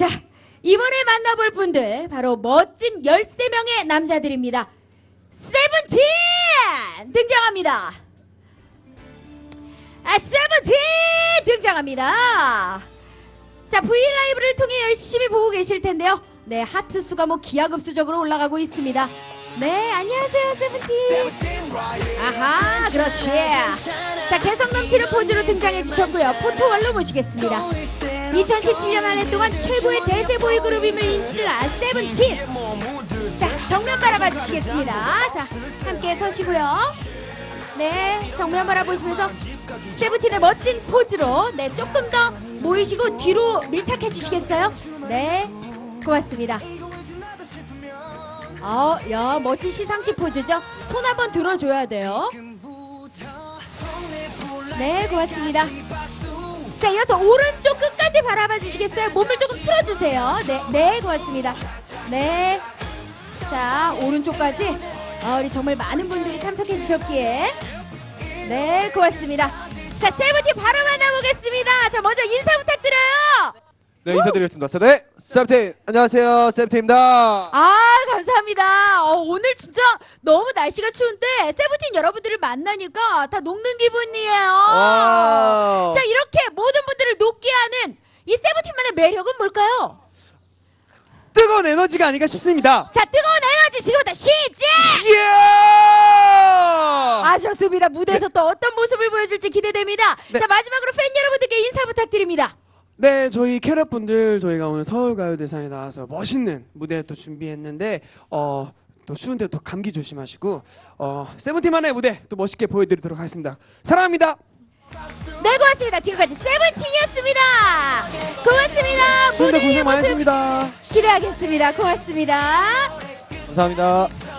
자, 이번에 만나볼 분들 바로 멋진 13명의 남자들입니다. 세븐틴 등장합니다. 아, 세븐틴 등장합니다. 자, V 라이브를 통해 열심히 보고 계실 텐데요. 네, 하트 수가 뭐 기하급수적으로 올라가고 있습니다. 네, 안녕하세요, 세븐틴. 아하, 그렇지. 자, 개성 넘치는 포즈로 등장해 주셨고요. 포토월로 모시겠습니다. 2017년 한 해 동안 최고의 대세 보이 그룹임을 인증한 세븐틴. 자, 정면 바라봐 주시겠습니다. 자, 함께 서시고요. 네, 정면 바라보시면서 세븐틴의 멋진 포즈로 네, 조금 더 모이시고 뒤로 밀착해 주시겠어요? 네, 고맙습니다. 어, 야, 멋진 시상식 포즈죠? 손 한번 들어줘야 돼요. 네, 고맙습니다. 자, 이어서 오른쪽 끝까지 바라봐 주시겠어요? 몸을 조금 틀어주세요. 네, 네, 고맙습니다. 네. 자, 오른쪽까지. 아, 우리 정말 많은 분들이 참석해 주셨기에. 네, 고맙습니다. 자, 세븐틴 바로 만나보겠습니다. 자, 먼저 인사 부탁드려요. 네 인사드리겠습니다. 네 세븐틴 안녕하세요 세븐틴입니다. 아, 감사합니다. 어, 오늘 진짜 너무 날씨가 추운데 세븐틴 여러분들을 만나니까 다 녹는 기분이에요. 와. 자, 이렇게 모든 분들을 녹게 하는 이 세븐틴만의 매력은 뭘까요? 뜨거운 에너지가 아닌가 싶습니다. 자, 뜨거운 에너지 지금부터 시작! 예! 아, 좋습니다. 무대에서 또 어떤 모습을 보여줄지 기대됩니다. 네. 자, 마지막으로 팬 여러분들께 인사 부탁드립니다. 네, 저희 캐럿 분들 저희가 오늘 서울 가요대상에 나와서 멋있는 무대 또 준비했는데 어. 또 추운데 또 감기 조심하시고 어 세븐틴만의 무대 또 멋있게 보여드리도록 하겠습니다. 사랑합니다. 네, 고맙습니다. 지금까지 세븐틴이었습니다. 고맙습니다. 추운데 무대의 고생 모습 많으십니다. 기대하겠습니다. 고맙습니다. 감사합니다.